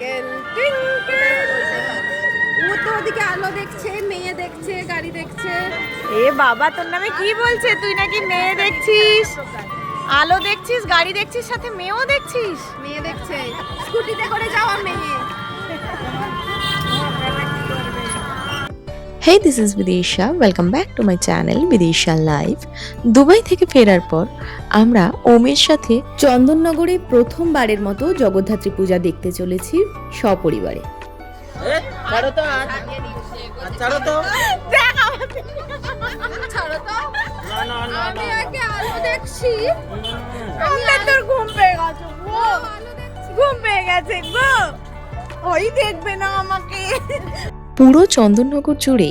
Twinkle twinkle ও তো ওদিকে আলো দেখছে মেয়ে দেখছে গাড়ি দেখছে। এ বাবা তোর নামে কি বলছে? তুই নাকি মেয়ে দেখছিস? আলো দেখছিস গাড়ি দেখছিস সাথে মেয়েও দেখছিস? মেয়ে দেখছে। স্কুটিতে করে যাওয়া মেয়ে। Hey this is Bidisha welcome back to my channel Bidisha live Dubai থেকে ফেরার পর আমরা ওমের সাথে চন্দননগরে প্রথমবারের মতো জগদ্ধাত্রী পূজা দেখতে চলেছি সপরিবারে। ঘুম পেয়ে গেছে ওই দেখবে না আমাকে। পুরো চন্দননগর জুড়ে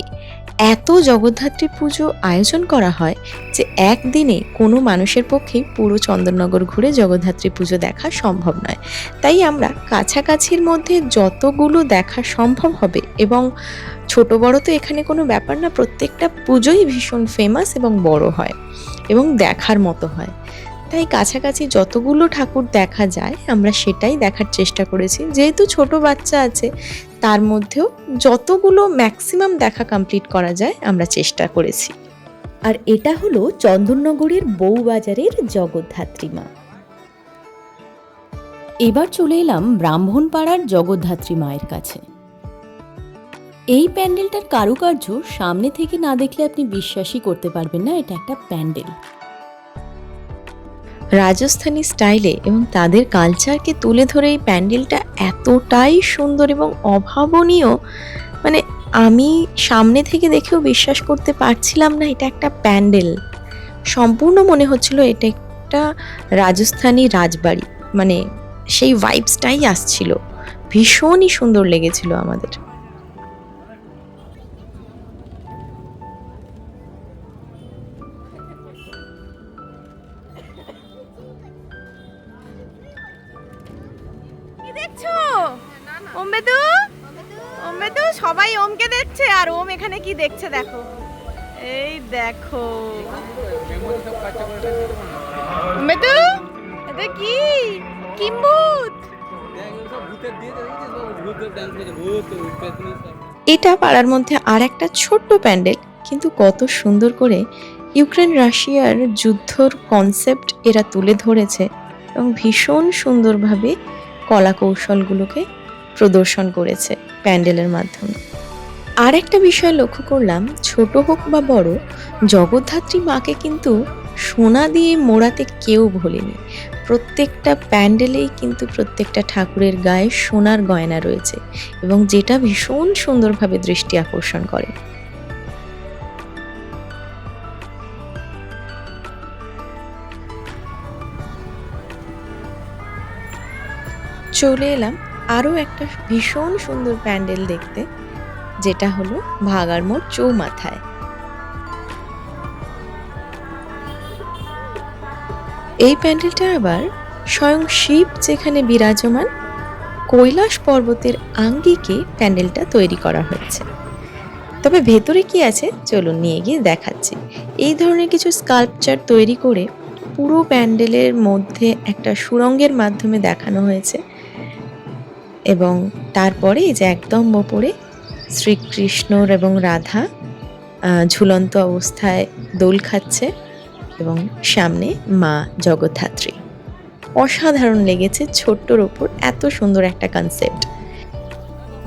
এত জগদ্ধাত্রী পুজো আয়োজন করা হয় যে একদিনে কোনো মানুষের পক্ষেই পুরো চন্দননগর ঘুরে জগদ্ধাত্রী পুজো দেখা সম্ভব নয়। তাই আমরা কাছাকাছির মধ্যে যতগুলো দেখা সম্ভব হবে এবং ছোট বড় তো এখানে কোনো ব্যাপার না, প্রত্যেকটা পুজোই ভীষণ ফেমাস এবং বড় হয় এবং দেখার মতো হয়। তাই কাছাকাছি যতগুলো ঠাকুর দেখা যায়, আমরা সেটাই দেখার চেষ্টা করেছি। যেহেতু ছোট বাচ্চা আছে তার মধ্যেও যতগুলো ম্যাক্সিমাম দেখা কমপ্লিট করা যায়, আমরা চেষ্টা করেছি। আর এটা হলো চন্দননগরের বউবাজারের জগদ্ধাত্রী মা। এবার চলে এলাম ব্রাহ্মণপাড়ার জগদ্ধাত্রী মায়ের কাছে। এই প্যান্ডেলটার কারুকার্য সামনে থেকে না দেখলে আপনি বিশ্বাসই করতে পারবেন না, এটা একটা প্যান্ডেল। রাজস্থানী স্টাইলে এবং তাদের কালচারকে তুলে ধরে এই প্যান্ডেলটা এতটাই সুন্দর এবং অভাবনীয় মানে আমি সামনে থেকে দেখেও বিশ্বাস করতে পারছিলাম না এটা একটা প্যান্ডেল। সম্পূর্ণ মনে হচ্ছিল এটা একটা রাজস্থানী রাজবাড়ি মানে সেই ভাইবসটাই আসছিল। ভীষণই সুন্দর লেগেছিল আমাদের। এখানে কি দেখছে দেখো? এই দেখো। বেদু এটা কি? কিম্বুত এটা পাড়ার মধ্যে আর একটা ছোট্ট প্যান্ডেল কিন্তু কত সুন্দর করে ইউক্রেন রাশিয়ার যুদ্ধর কনসেপ্ট এরা তুলে ধরেছে এবং ভীষণ সুন্দরভাবে কলা কৌশলগুলোকে প্রদর্শন করেছে প্যান্ডেলের মাধ্যমে। আর একটা বিষয় লক্ষ্য করলাম, ছোট হোক বা বড়, জগদ্ধাত্রী মাকে কিন্তু সোনা দিয়ে মোড়াতে কেউ ভোলেনি। প্রত্যেকটা প্যান্ডেলেই কিন্তু প্রত্যেকটা ঠাকুরের গায়ে সোনার গয়না রয়েছে এবং যেটা ভীষণ সুন্দরভাবে দৃষ্টি আকর্ষণ করে। চলে এলাম আরও একটা ভীষণ সুন্দর প্যান্ডেল দেখতে। যেটা হলো ভাগাড়মোড় চৌমাথায়। এই প্যান্ডেলটা আবার স্বয়ং শিব যেখানে বিরাজমান কৈলাস পর্বতের আঙ্গিকে প্যান্ডেলটা তৈরি করা হয়েছে। তবে ভেতরে কি আছে চলুন নিয়ে গিয়ে দেখাচ্ছি। এই ধরনের কিছু স্কাল্পচার তৈরি করে পুরো প্যান্ডেলের মধ্যে একটা সুরঙ্গের মাধ্যমে দেখানো হয়েছে এবং তারপরে যে একদম ওপরে শ্রীকৃষ্ণর এবং রাধা ঝুলন্ত অবস্থায় দোল খাচ্ছে এবং সামনে মা জগদ্ধাত্রী। অসাধারণ লেগেছে ছোট্টর ওপর এত সুন্দর একটা কনসেপ্ট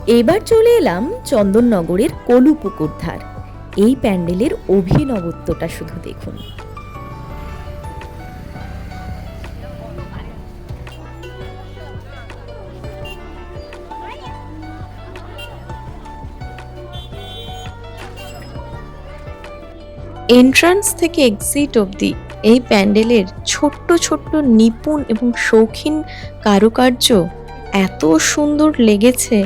এবার চলে এলাম চন্দননগরের কলুপুকুর ধার এই প্যান্ডেলের অভিনবত্বটা শুধু দেখুন। এন্ট্রান্স থেকে এক্সিট অবধি এই প্যান্ডেলের ছোট্ট ছোট্ট নিপুণ এবং শৌখিন কারুকার্য এত সুন্দর লেগেছে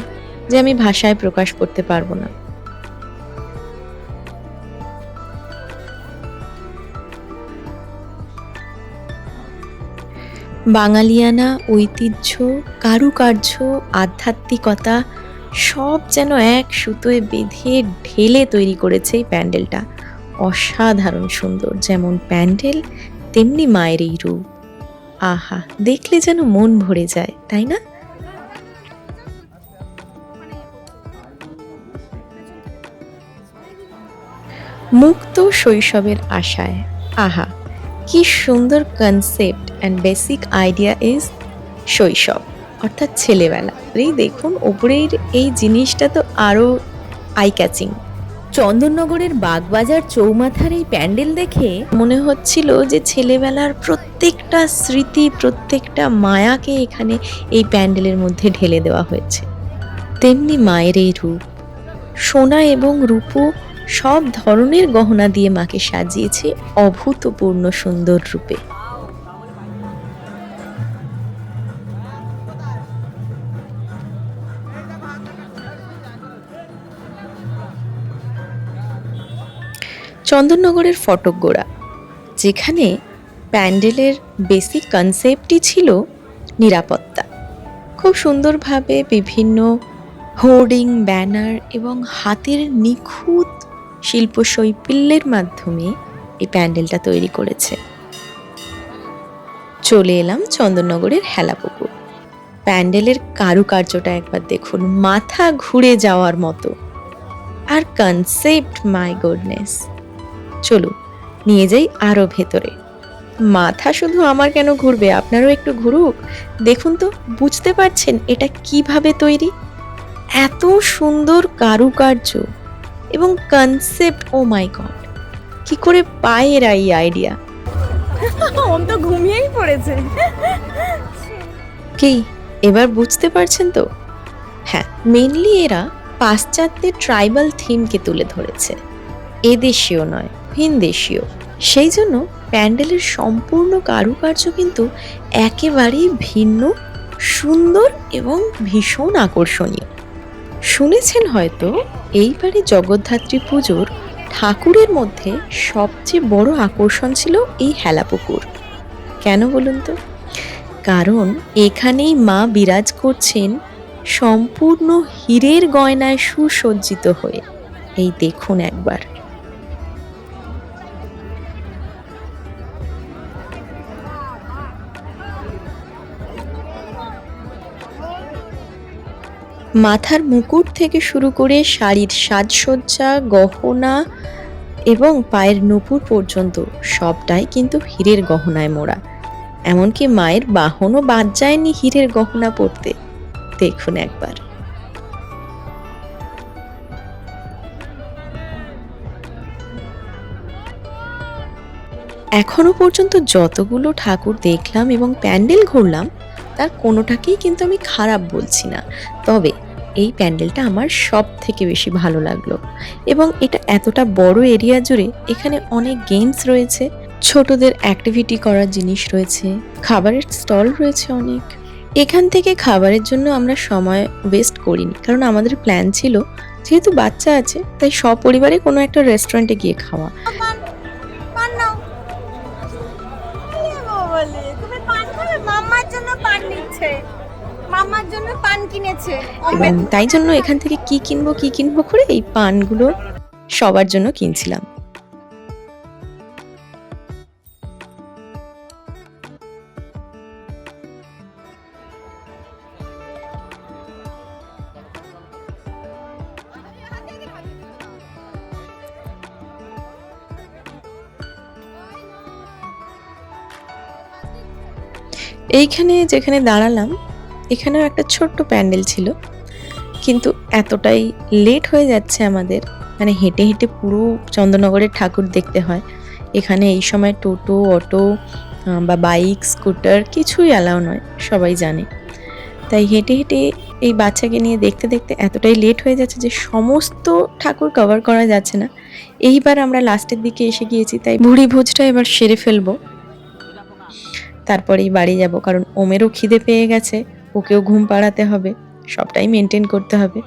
যে আমি ভাষায় প্রকাশ করতে পারব না। বাঙালিয়ানা, ঐতিহ্য, কারুকার্য, আধ্যাত্মিকতা সব যেন এক সুতোয় বেঁধে ঢেলে তৈরি করেছে এই প্যান্ডেলটা অসাধারণ সুন্দর, যেমন প্যান্ডেল, তেমনি মায়ের এই রূপ। আহা, দেখলে যেন মন ভরে যায়, তাই না? মুক্ত শৈশবের আশায়। আহা, কি সুন্দর concept and basic idea is শৈশব, অর্থাৎ ছেলেবেলা। এই দেখুন ওপরের এই জিনিসটা তো আরও আই ক্যাচিং চন্দননগরের বাগবাজার চৌমাথার এই প্যান্ডেল দেখে মনে হচ্ছিল যে ছেলেবেলার প্রত্যেকটা স্মৃতি, প্রত্যেকটা মায়াকে এখানে এই প্যান্ডেলের মধ্যে ঢেলে দেওয়া হয়েছে। তেমনি মায়ের এই রূপ, সোনা এবং রূপো সব ধরনের গহনা দিয়ে মাকে সাজিয়েছে অভূতপূর্ণ সুন্দর রূপে। চন্দননগরের ফটকগোড়া যেখানে প্যান্ডেলের বেসিক কনসেপ্টই ছিল নিরাপত্তা। খুব সুন্দরভাবে বিভিন্ন হোর্ডিং, ব্যানার এবং হাতের নিখুঁত শিল্পশৈথিল্যের মাধ্যমে এই প্যান্ডেলটা তৈরি করেছে। চলে এলাম চন্দননগরের হেলাপুকুর। প্যান্ডেলের কারুকার্যটা একবার দেখুন, মাথা ঘুরে যাওয়ার মতো। আর কনসেপ্ট মাই গুডনেস চলুন নিয়ে যাই আরও ভেতরে। মাথা শুধু আমার কেন ঘুরবে? আপনারও একটু ঘুরুক। দেখুন তো বুঝতে পারছেন এটা কীভাবে তৈরি? এত সুন্দর কারুকার্য এবং কনসেপ্ট ও মাই গড কি করে পায় এরা এই আইডিয়া তো ঘুমিয়েই পড়েছে। কি এবার বুঝতে পারছেন তো? হ্যাঁ মেনলি এরা পাশ্চাত্যের ট্রাইবাল থিমকে তুলে ধরেছে। এদেশীয় নয় ভিন দেশীয়। সেই জন্য প্যান্ডেলের সম্পূর্ণ কারুকার্য কিন্তু একেবারেই ভিন্ন, সুন্দর এবং ভীষণ আকর্ষণীয়। শুনেছেন হয়তো এইবারে জগদ্ধাত্রী পুজোর ঠাকুরের মধ্যে সবচেয়ে বড় আকর্ষণ ছিল এই হেলাপুকুর। কেন বলুন তো? কারণ এখানেই মা বিরাজ করছেন সম্পূর্ণ হীরের গয়নায় সুসজ্জিত হয়ে। এই দেখুন একবার। মাথার মুকুট থেকে শুরু করে শাড়ির সাজসজ্জা, গহনা এবং পায়ের নুপুর পর্যন্ত সবটাই কিন্তু হীরের গহনায় মোড়া। এমনকি মায়ের বাহনও বাদ যায়নি হীরের গহনা পরতে। দেখুন একবার। এখনও পর্যন্ত যতগুলো ঠাকুর দেখলাম এবং প্যান্ডেল ঘুরলাম তার কোনোটাকেই কিন্তু আমি খারাপ বলছি না। তবে এই প্যান্ডেলটা আমার সব থেকে বেশি ভালো লাগল এবং এটা এতটা বড় এরিয়া জুড়ে এখানে অনেক গেমস রয়েছে, ছোটদের অ্যাক্টিভিটি করার জিনিস রয়েছে, খাবারের স্টল রয়েছে অনেক। এখান থেকে খাবারের জন্য আমরা সময় ওয়েস্ট করিনি, কারণ আমাদের প্ল্যান ছিল, যেহেতু বাচ্চা আছে, তাই সপরিবারে কোনো একটা রেস্টুরেন্টে গিয়ে খাওয়া। পান মামার জন্য পান কিনেছে। তাই জন্য এখান থেকে কি কিনবো কি কিনবো করে এই পানগুলো সবার জন্য কিনছিলাম। এইখানে যেখানে দাঁড়ালাম, এখানেও একটা ছোট্ট প্যান্ডেল ছিল। কিন্তু এতটাই লেট হয়ে যাচ্ছে আমাদের মানে হেঁটে হেঁটে পুরো চন্দ্রনগরের ঠাকুর দেখতে হয়। এখানে এই সময় টোটো, অটো বা বাইক, স্কুটার কিছুই অ্যালাউ নয়, সবাই জানে। তাই হেঁটে হেঁটে এই বাচ্চাকে নিয়ে দেখতে দেখতে এতটাই লেট হয়ে যাচ্ছে যে সমস্ত ঠাকুর কভার করা যাচ্ছে না। এইবার আমরা লাস্টের দিকে এসে গিয়েছি, তাই ভুড়ি ভোজটা এবার সেরে ফেলব। তারপরেই বাড়ি যাব কারণ ওমেরও খিদে পেয়ে গেছে ওকেও ঘুম পাড়াতে হবে সবটাই মেনটেন করতে হবে।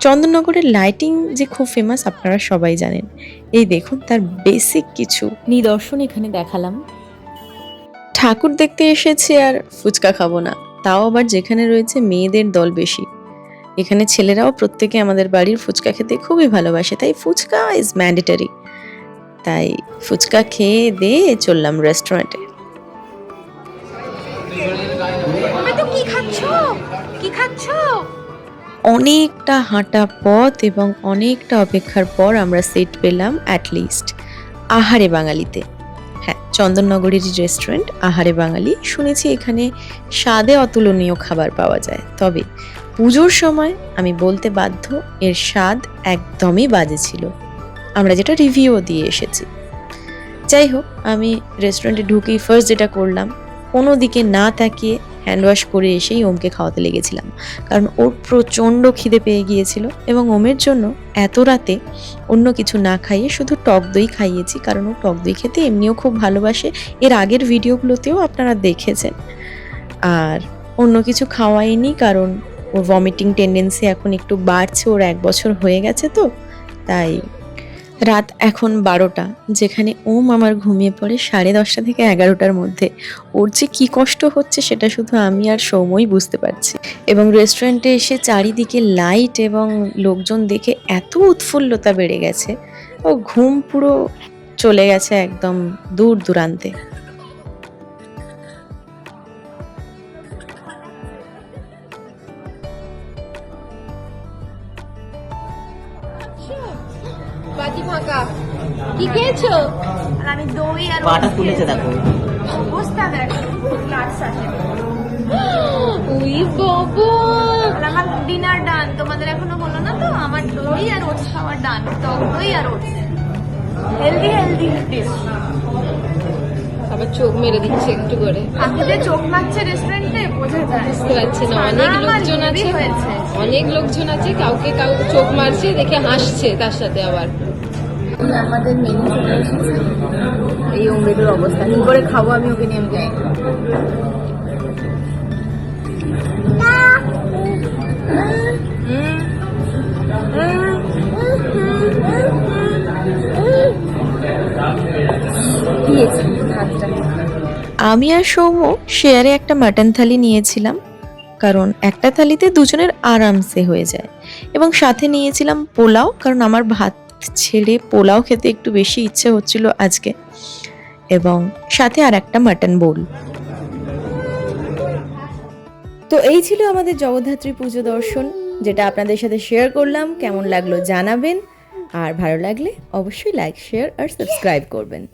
চন্দননগরের লাইটিং যে খুব ফেমাস আপনারা সবাই জানেন। এই দেখুন তার বেসিক কিছু। নিদর্শন এখানে দেখালাম। ঠাকুর দেখতে এসেছি আর ফুচকা খাব না তাও আবার যেখানে রয়েছে মেয়েদের দল বেশি। এখানে ছেলেরাও প্রত্যেকে আমাদের বাড়ির ফুচকা খেতে খুবই ভালোবাসে তাই ফুচকা ইজ ম্যান্ডেটারি তাই ফুচকা খেয়ে দিয়ে চললাম রেস্টুরেন্টে কি অনেকটা হাঁটা পথ এবং অনেকটা অপেক্ষার পর আমরা সিট পেলাম অ্যাটলিস্ট আহারে বাঙালিতে। হ্যাঁ চন্দননগরের রেস্টুরেন্ট আহারে বাঙালি। শুনেছি এখানে স্বাদে অতুলনীয় খাবার পাওয়া যায়। তবে পুজোর সময় আমি বলতে বাধ্য, এর স্বাদ একদমই বাজে ছিল। আমরা যেটা রিভিউ দিয়ে এসেছি। যাই হোক, আমি রেস্টুরেন্টে ঢুকেই ফার্স্ট যেটা করলাম, কোনো দিকে না তাকিয়ে হ্যান্ড ওয়াশ করে এসেই ওমকে খাওয়াতে লেগেছিলাম। কারণ ওর প্রচণ্ড খিদে পেয়ে গিয়েছিল এবং ওমের জন্য এত রাতে অন্য কিছু না খাইয়ে শুধু টক দই খাইয়েছি, কারণ ও টক দই খেতে এমনিও খুব ভালোবাসে। এর আগের ভিডিওগুলোতেও আপনারা দেখেছেন। আর অন্য কিছু খাওয়াইনি, কারণ ওর ভমিটিং টেন্ডেন্সি এখন একটু বাড়ছে, ওর এক বছর হয়ে গেছে তো, তাই রাত এখন বারোটা, যেখানে ওম আমার ঘুমিয়ে পড়ে সাড়ে দশটা থেকে এগারোটার মধ্যে। ওর যে কী কষ্ট হচ্ছে সেটা শুধু আমি আর সৌময় বুঝতে পারছি। এবং রেস্টুরেন্টে এসে চারিদিকে লাইট এবং লোকজন দেখে এত উৎফুল্লতা বেড়ে গেছে। ও ঘুম পুরো চলে গেছে একদম দূর দূরান্তে। আর পাটা ফুলেছে দেখো। অবস্থা দেখো গ্লাস আছে উই বাবা। আমার ডিনার ডান তোমাদের এখনও হলো না তো? আমার দই আর ওটস ডান টক দই আর ওটস। হেলদি হেলদি ডিশ আবার চোখ মেরে দিচ্ছে একটু করে। চোখ মারছে রেস্টুরেন্টে বোঝা যায়। বুঝতে পারছি না অনেক লোকজন আছে। অনেক লোকজন আছে কাউকে কাউকে চোখ মারছে দেখে হাসছে তার সাথে আবার। আমাদের মেনু চলে এসেছে। এই অমৃতর অবস্থা। কি করে খাব আমি ওকে নিয়ে আমি যাই। আমি আর সৌম্য শেয়ারে একটা মাটন থালি নিয়েছিলাম, কারণ একটা থালিতে দুজনের আরামসে হয়ে যায়। এবং সাথে নিয়েছিলাম পোলাও, কারণ আমার ভাত ছেড়ে পোলাও খেতে একটু বেশি ইচ্ছে হচ্ছিল আজকে। এবং সাথে আর একটা মাটন বোল। তো এই ছিল আমাদের জগদ্ধাত্রী পুজো দর্শন, যেটা আপনাদের সাথে শেয়ার করলাম। কেমন লাগল জানাবেন। আর ভালো লাগলে অবশ্যই লাইক শেয়ার আর সাবস্ক্রাইব করবেন।